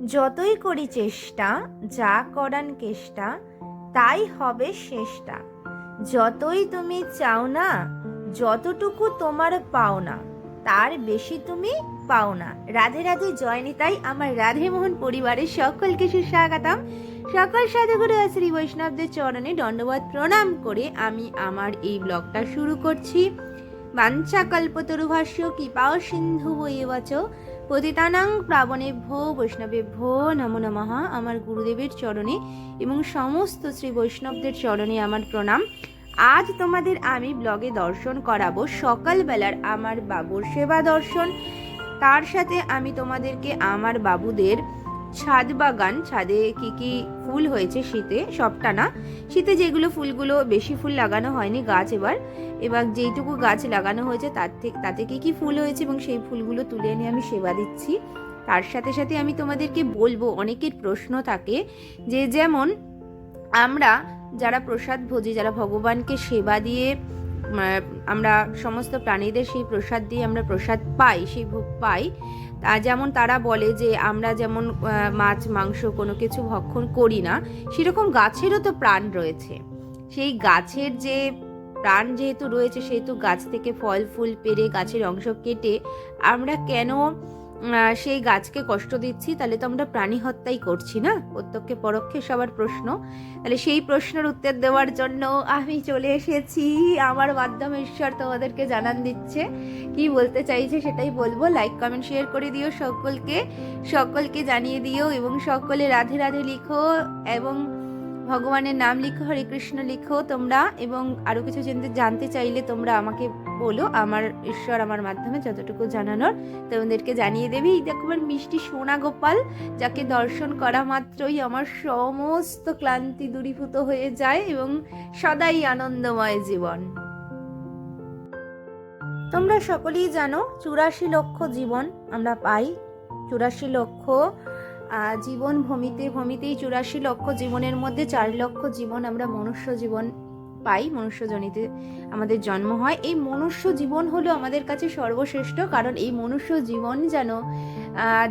যতই করি চেষ্টা, যা করান কেষ্টা তাই হবে শেষটা যতই তুমি চাও না, যতটুকু তোমার পাও না, তার বেশি তুমি পাও না। রাধে রাধে, জয়নিতাই আমার রাধে মোহন পরিবারের সকলকে সুস্বাগতম। সকল সাধুগুরু শ্রী বৈষ্ণবদের চরণে দণ্ডবাদ প্রণাম করে আমি আমার এই ব্লগটা শুরু করছি। বাঞ্ছা কল্পতরুভাষ্য কৃপাও সিন্ধু বইয়ে পতিতানাং প্রাবণে ভো বৈষ্ণবে ভো নমো নমঃ। আমার গুরুদেবের চরণে এবং সমস্ত শ্রী বৈষ্ণবদের চরণে আমার প্রণাম। আজ তোমাদের আমি ব্লগে দর্শন করাবো সকালবেলার আমার বাবুর সেবা দর্শন। তার সাথে আমি তোমাদেরকে আমার বাবুদের ছাদ বাগান, ছাদে কি কি ফুল হয়েছে শীতে? সবটা না। শীতে যেগুলো ফুলগুলো বেশি ফুল লাগানো হয়নি, গাছ এবার। এবার যেইটুকু গাছ লাগানো হয়েছে, তার থেকে তাতে কি কি ফুল হয়েছে এবং সেই ফুলগুলো তুলে এনে আমি সেবা দিচ্ছি। তার সাথে সাথে আমি তোমাদেরকে বলব, অনেকের প্রশ্ন থাকে যে, যেমন আমরা যারা প্রসাদ ভোজি, যারা ভগবানকে সেবা দিয়ে আমরা সমস্ত প্রাণীদের সেই প্রসাদ দিয়ে আমরা প্রসাদ পাই, সেই ভোগ পাই। তা যেমন তারা বলে যে আমরা যেমন মাছ, মাংস কোনো কিছু ভক্ষণ করি না, সেরকম গাছেরও তো প্রাণ রয়েছে। সেই গাছের যে প্রাণ যেহেতু রয়েছে, সেহেতু গাছ থেকে ফল, ফুল পেরে গাছের অংশ কেটে আমরা কেন সেই গাছকে কষ্ট দিচ্ছি, তাহলে তো আমরা প্রাণী হত্যাই করছি না? প্রত্যক্ষে, পরোক্ষে সবার প্রশ্ন। তাহলে সেই প্রশ্নের উত্তর দেওয়ার জন্য আমি চলে এসেছি। আমার মাধ্যমে ঈশ্বর তোমাদেরকে জানান দিচ্ছে। কি বলতে চাইছে সেটাই বলব। লাইক কমেন্ট শেয়ার করে দিও সকলকে। সকলকে জানিয়ে দিও এবং সকলে রাধে রাধে লিখো এবং ভগবানের নাম লিখো, হরে কৃষ্ণ লিখো তোমরা এবং আরও কিছু জানতে জানতে চাইলে তোমরা আমাকে বলো। আমার ঈশ্বর আমার মাধ্যমে যতটুকু জানানোর তোমাদেরকে জানিয়ে দেবে। এই দেখো আমার মিষ্টি সোনা গোপাল, যাকে দর্শন করা মাত্রই আমার সমস্ত ক্লান্তি দূরীভূত হয়ে যায় এবং সদাই আনন্দময় জীবন। তোমরা সকলেই জানো চুরাশি লক্ষ জীবন আমরা পাই। চুরাশি লক্ষ জীবন ভূমিতে, ভূমিতেই চুরাশি লক্ষ জীবনের মধ্যে চার লক্ষ জীবন আমরা মনুষ্য জীবন পাই মনুষ্যজনিতে আমাদের জন্ম হয়। এই মনুষ্য জীবন হলো আমাদের কাছে সর্বশ্রেষ্ঠ, কারণ এই মনুষ্য জীবন যেন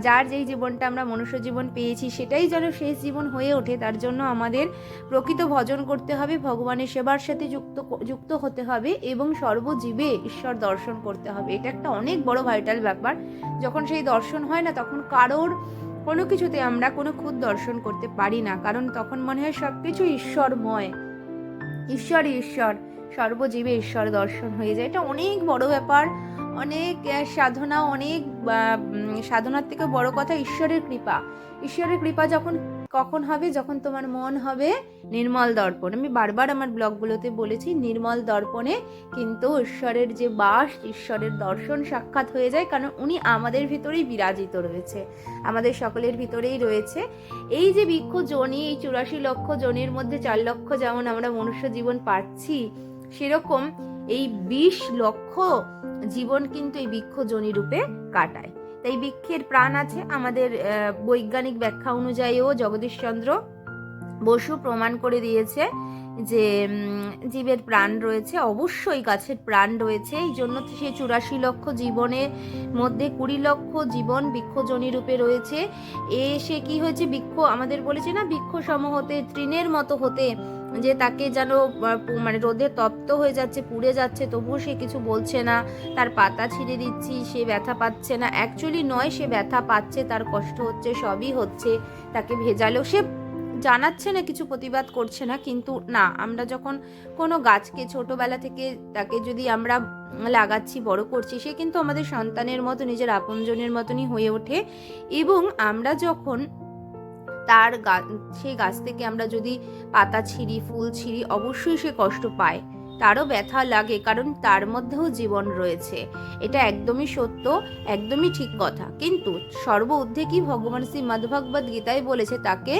যার যেই জীবনটা আমরা মনুষ্য জীবন পেয়েছি, সেটাই যেন শেষ জীবন হয়ে ওঠে, তার জন্য আমাদের প্রকৃত ভজন করতে হবে, ভগবানের সেবার সাথে যুক্ত যুক্ত হতে হবে এবং সর্বজীবে ঈশ্বর দর্শন করতে হবে। এটা একটা অনেক বড় ভাইটাল ব্যাপার। যখন সেই দর্শন হয় না, তখন কারোর কোনো কিছুতে আমরা কোনো খুদ দর্শন করতে পারি না, কারণ তখন মনে হয় সব কিছু ঈশ্বরময়। ঈশ্বর ঈশ্বর, সর্বজীবে ঈশ্বর দর্শন হয়ে যায়। এটা অনেক বড় ব্যাপার, অনেক সাধনা, অনেক সাধনার থেকে বড় কথা ঈশ্বরের কৃপা। ঈশ্বরের কৃপা যখন কখন হবে, যখন তোমার মন হবে, নির্মল দর্পণ। আমি বারবার আমার ব্লগগুলোতে বলেছি, নির্মল দর্পণে কিন্তু ঈশ্বরের যে বাস, ঈশ্বরের দর্শন সাক্ষাৎ হয়ে যায়, কারণ উনি আমাদের ভিতরেই বিরাজিত রয়েছে। আমাদের সকলের ভিতরেই রয়েছে। এই যে বৃক্ষ জনি, এই চুরাশি লক্ষ জনের মধ্যে চার লক্ষ যেমন আমরা মনুষ্য জীবন পাচ্ছি, সেরকম এই বিশ লক্ষ জীবন কিন্তু এই বৃক্ষ জনি রূপে কাটায়। তাই বৃক্ষের প্রাণ আছে আমাদের বৈজ্ঞানিক ব্যাখ্যা অনুযায়ীও জগদীশচন্দ্র বসু প্রমাণ করে দিয়েছে যে জীবের প্রাণ রয়েছে, অবশ্যই গাছের প্রাণ রয়েছে। এই জন্য সেই চুরাশি লক্ষ জীবনের মধ্যে কুড়ি লক্ষ জীবন বৃক্ষজনী রূপে রয়েছে। এ, সে কি হয়েছে? বৃক্ষ আমাদের বলেছে না বৃক্ষ সম হতে, তৃণের মতো হতে যে তাকে যেন মানে রোদে তপ্ত হয়ে যাচ্ছে, পুড়ে যাচ্ছে, তবুও সে কিছু বলছে না। তার পাতা ছিঁড়ে দিচ্ছি, সে ব্যথা পাচ্ছে না। অ্যাকচুয়ালি নয়, সে ব্যথা পাচ্ছে, তার কষ্ট হচ্ছে, সবই হচ্ছে, তাকে ভেজালেও সে জানাচ্ছে না, কিছু প্রতিবাদ করছে না, কিন্তু না, আমরা যখন কোনো গাছকে ছোটোবেলা থেকে তাকে যদি আমরা লাগাচ্ছি, বড় করছি, সে কিন্তু আমাদের সন্তানের মতো, নিজের আপনজনের মতনই হয়ে ওঠে। এবং আমরা যখন তার সেই গাছ থেকে আমরা যদি পাতা ছিঁড়ি, ফুল ছিঁড়ি, অবশ্যই সে কষ্ট পায়। তারও ব্যথা লাগে, কারণ তার মধ্যেও জীবন রয়েছে। এটা একদমই সত্য, একদমই ঠিক কথা। কিন্তু সর্ব কি ভগবান শ্রী মদ্ভগবদ গীতায় বলেছে তাকে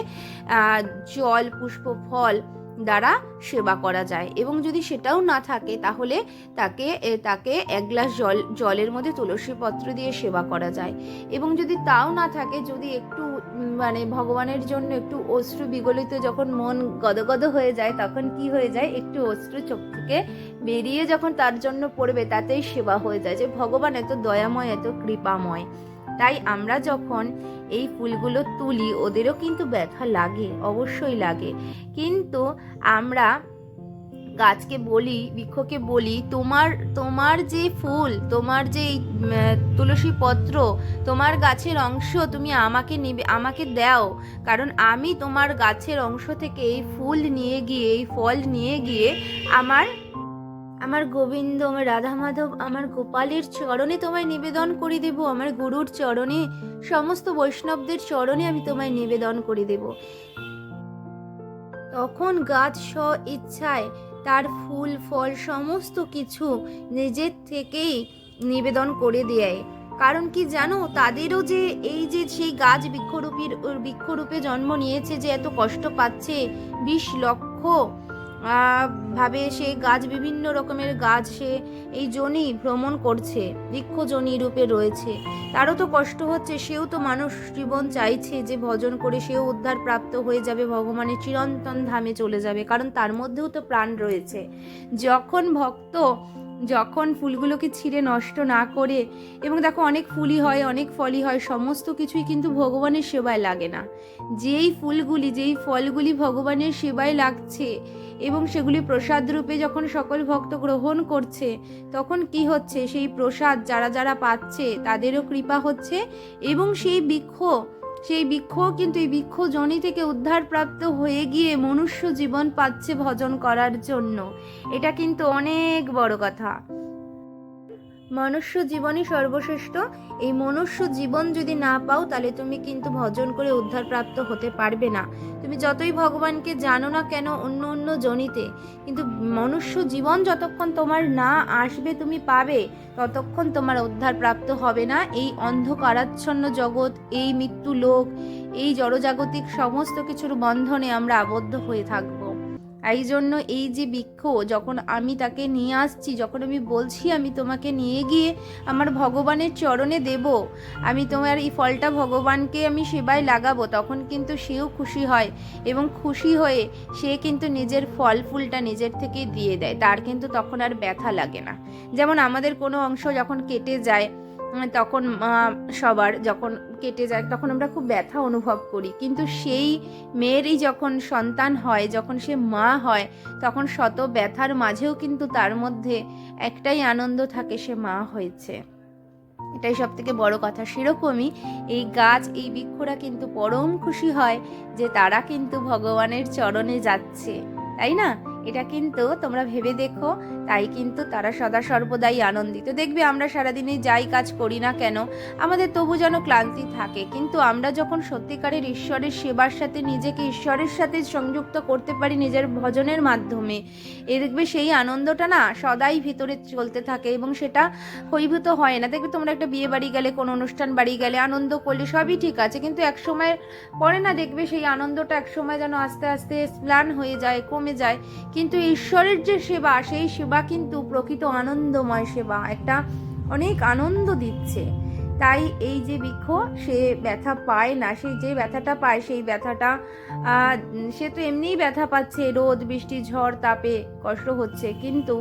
জল, পুষ্প, ফল দ্বারা সেবা করা যায় এবং যদি সেটাও না থাকে তাহলে তাকে তাকে এক গ্লাস জল, জলের মধ্যে তুলসী পত্র দিয়ে সেবা করা যায়। এবং যদি তাও না থাকে, যদি একটু মানে ভগবানের জন্য একটু অশ্রু বিগলিত যখন মন গদগদ হয়ে যায়, তখন কি হয়ে যায়? একটু অশ্রু চোখ থেকে বেরিয়ে যখন তার জন্য পড়বে, তাতেই সেবা হয়ে যায় যে ভগবান এত দয়াময়, এত কৃপাময়। তাই আমরা যখন এই ফুলগুলো তুলি, ওদেরও কিন্তু ব্যথা লাগে, অবশ্যই লাগে। কিন্তু আমরা গাছকে বলি, বৃক্ষকে বলি, তোমার তোমার যে ফুল, তোমার যে তুলসী পত্র, তোমার গাছের অংশ তুমি আমাকে নিবে, আমাকে দাও। কারণ আমি তোমার গাছের অংশ থেকে এই ফুল নিয়ে গিয়ে, এই ফল নিয়ে গিয়ে আমার আমার গোবিন্দ, আমার রাধা মাধব আমার গোপালের চরণে তোমায় নিবেদন করে দেব, আমার গুরুর চরণে, সমস্ত বৈষ্ণবদের চরণে আমি তোমায় নিবেদন করে দেব। তখন গাছ স্ব ইচ্ছায় তার ফুল, ফল, সমস্ত কিছু নিজের থেকেই নিবেদন করে দেয়। কারণ কি জানো, তাদেরও যে এই যে সেই গাছ বৃক্ষরূপীর, বৃক্ষরূপে জন্ম নিয়েছে যে এত কষ্ট পাচ্ছে, বিশ লক্ষ ভাবে সে গাছ বিভিন্ন রকমের গাছ সে এই জনি ভ্রমণ করছে, বৃক্ষ জনি রূপে রয়েছে। তারও তো কষ্ট হচ্ছে, সেও তো মানুষ জীবন চাইছে যে ভজন করে সেও উদ্ধার প্রাপ্ত হয়ে যাবে, ভগবানের চিরন্তন ধামে চলে যাবে। কারণ তার মধ্যেও তো প্রাণ রয়েছে। যখন ভক্ত যখন ফুলগুলোকে ছিঁড়ে নষ্ট না করে, এবং দেখো অনেক ফুলই হয়, অনেক ফলই হয়, সমস্ত কিছুই কিন্তু ভগবানের সেবায় লাগে না। যেই ফুলগুলি, যেই ফলগুলি ভগবানের সেবায় লাগছে, এবং সেগুলি প্রসাদ রূপে যখন সকল ভক্ত গ্রহণ করছে, তখন কি হচ্ছে? সেই প্রসাদ যারা যারা পাচ্ছে, তাদেরও কৃপা হচ্ছে, এবং সেই বৃক্ষ সেই বৃক্ষ কিন্তু এই বৃক্ষ জনি থেকে উদ্ধারপ্রাপ্ত হয়ে গিয়ে মনুষ্য জীবন পাচ্ছে ভজন করার জন্য। এটা কিন্তু অনেক বড় কথা। মনুষ্য জীবনই সর্বশ্রেষ্ঠ। এই মনুষ্য জীবন যদি না পাও, তাহলে তুমি কিন্তু ভজন করে উদ্ধার প্রাপ্ত হতে পারবে না। তুমি যতই ভগবানকে জানো না কেন, অন্য অন্য জনিতে, কিন্তু মনুষ্য জীবন যতক্ষণ তোমার না আসবে, তুমি পাবে, ততক্ষণ তোমার উদ্ধার প্রাপ্ত হবে না। এই অন্ধকারাচ্ছন্ন জগৎ, এই মৃত্যু লোক এই জড়জাগতিক সমস্ত কিছুর বন্ধনে আমরা আবদ্ধ হয়ে থাকব। এই জন্য এই যে বৃক্ষ, যখন আমি তাকে নিয়ে আসছি, যখন আমি বলছি, আমি তোমাকে নিয়ে গিয়ে আমার ভগবানের চরণে দেব, আমি তোমার এই ফলটা ভগবানকে আমি সেবায় লাগাবো, তখন কিন্তু সেও খুশি হয় এবং খুশি হয়ে সে কিন্তু নিজের ফল ফুলটা নিজের থেকে দিয়ে দেয়। তার কিন্তু তখন আর ব্যথা লাগে না। যেমন আমাদের কোনো অংশ যখন কেটে যায়, তখন সবার যখন কেটে যায়, তখন আমরা খুব ব্যথা অনুভব করি। কিন্তু সেই মেয়েরই যখন সন্তান হয়, যখন সে মা হয়, তখন শত ব্যথার মাঝেও কিন্তু তার মধ্যে একটাই আনন্দ থাকে, সে মা হয়েছে। এটাই সব থেকে বড় কথা। সেরকমই এই গাছ, এই বৃক্ষরা কিন্তু পরম খুশি হয় যে তারা কিন্তু ভগবানের চরণে যাচ্ছে, তাই না? এটা কিন্তু তোমরা ভেবে দেখো, তাই কিন্তু তারা সদা সর্বদাই আনন্দিত। দেখবে আমরা সারাদিনে যাই কাজ করি না কেন, আমাদের তবু যেন ক্লান্তি থাকে। কিন্তু আমরা যখন সত্যিকারের ঈশ্বরের সেবার সাথে নিজেকে ঈশ্বরের সাথে সংযুক্ত করতে পারি নিজের ভজনের মাধ্যমে, এ দেখবে সেই আনন্দটা না সদাই ভিতরে চলতে থাকে এবং সেটা হৈভূত হয় না। দেখবে তোমরা একটা বিয়ে বাড়ি গেলে, কোনো অনুষ্ঠান বাড়ি গেলে, আনন্দ করলে সবই ঠিক আছে, কিন্তু এক সময় পরে না দেখবে সেই আনন্দটা এক সময় যেন আস্তে আস্তে স্প্লান হয়ে যায়, কমে যায়। কিন্তু ঈশ্বরের যে সেবা, সেই সেবা কিন্তু প্রকৃত আনন্দময় সেবা, একটা অনেক আনন্দ দিচ্ছে। তাই এই যে বৃক্ষ, সে ব্যথা পায় না সেই যে ব্যথাটা পায়, সেই ব্যথাটা সে তো এমনিই ব্যথা পাচ্ছে, রোদ, বৃষ্টি, ঝড়, তাপে কষ্ট হচ্ছে, কিন্তু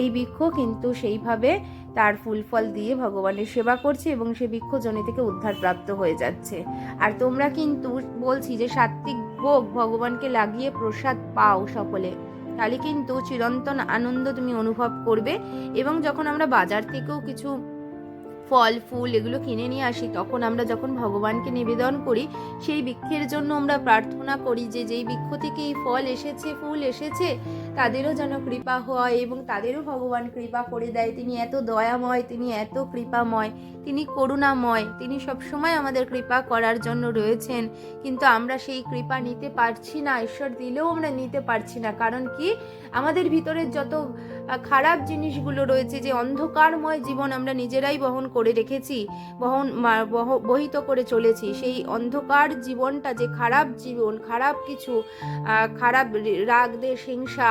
এই বৃক্ষ কিন্তু সেইভাবে তার ফুল ফল দিয়ে ভগবানের সেবা করছে এবং সে বৃক্ষ জনি থেকে উদ্ধার প্রাপ্ত হয়ে যাচ্ছে। আর তোমরা কিন্তু বলছি যে সাত্বিক ভোগ ভগবানকে লাগিয়ে প্রসাদ পাও সকলে। তাহলে কিন্তু চিরন্তন আনন্দ তুমি অনুভব করবে এবং যখন আমরা বাজার থেকেও কিছু ফল, ফুল এগুলো কিনে নিয়ে আসি, তখন আমরা যখন ভগবানকে নিবেদন করি, সেই বৃক্ষের জন্য আমরা প্রার্থনা করি যে যেই বৃক্ষ থেকে এই ফল এসেছে, ফুল এসেছে, তাদেরও যেন কৃপা হয় এবং তাদেরও ভগবান কৃপা করে দেয়। তিনি এত দয়াময়, তিনি এত কৃপাময়, তিনি করুণাময়, তিনি সবসময় আমাদের কৃপা করার জন্য রয়েছেন। কিন্তু আমরা সেই কৃপা নিতে পারছি না, ঈশ্বর দিলেও আমরা নিতে পারছি না। কারণ কি? আমাদের ভিতরের যত খারাপ জিনিসগুলো রয়েছে, যে অন্ধকারময় জীবন আমরা নিজেরাই বহন করে রেখেছি, বহন বহিত করে চলেছি, সেই অন্ধকার জীবনটা যে খারাপ জীবন, খারাপ কিছু খারাপ রাগ, দেশ, হিংসা,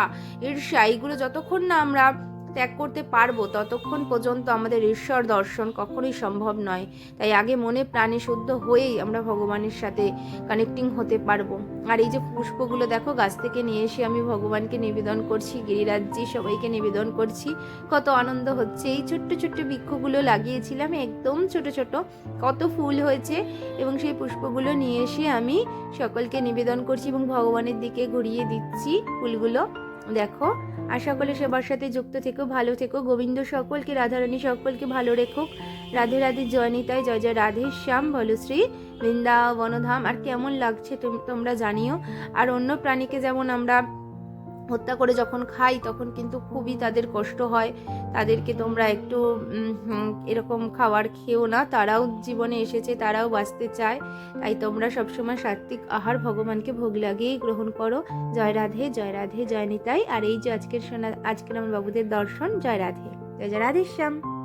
ঈর্ষা, এইগুলো যতক্ষণ না আমরা ত্যাগ করতে পারব, ততক্ষণ পর্যন্ত আমাদের ঈশ্বর দর্শন কখনোই সম্ভব নয়। তাই আগে মনে প্রাণে শুদ্ধ হয়েই আমরা ভগবানের সাথে কানেক্টিং হতে পারব। আর এই যে পুষ্পগুলো দেখো, গাছ থেকে নিয়ে এসে আমি ভগবানকে নিবেদন করছি গিরিরাজ্যে সবাইকে নিবেদন করছি। কত আনন্দ হচ্ছে। এই ছোট্ট ছোট্ট বৃক্ষগুলো লাগিয়েছিলাম, একদম ছোট ছোট। কত ফুল হয়েছে এবং সেই পুষ্পগুলো নিয়ে এসে আমি সকলকে নিবেদন করছি এবং ভগবানের দিকে ঘুরিয়ে দিচ্ছি ফুলগুলো। দেখো আর সকলে সবার সাথে যুক্ত থেকো, ভালো থেকো। গোবিন্দ সকলকে রাধারানী সকলকে ভালো রেখো রাধে রাধে জয়নিতায় জয় জয়, রাধে শ্যাম বলশ্রী বৃন্দাবনধাম। আর কেমন লাগছে তোম- তোমরা জানিও। আর অন্য প্রাণীকে যেমন আমরা হত্যা করে যখন খাই, তখন কিন্তু খুবই তাদের কষ্ট হয়। তাদেরকে তোমরা একটু এরকম খাবার খেও না। তারাও জীবনে এসেছে, তারাও বাঁচতে চায়। তাই তোমরা সবসময় সাত্বিক আহার ভগবানকে ভোগ লাগিয়েই গ্রহণ করো। জয় রাধে জয় রাধে, জয় নিতাই। আর এই যে আজকের সোনা, আজকের আমার বাবুদের দর্শন, জয় রাধে। জয় জয় রাধে শ্যাম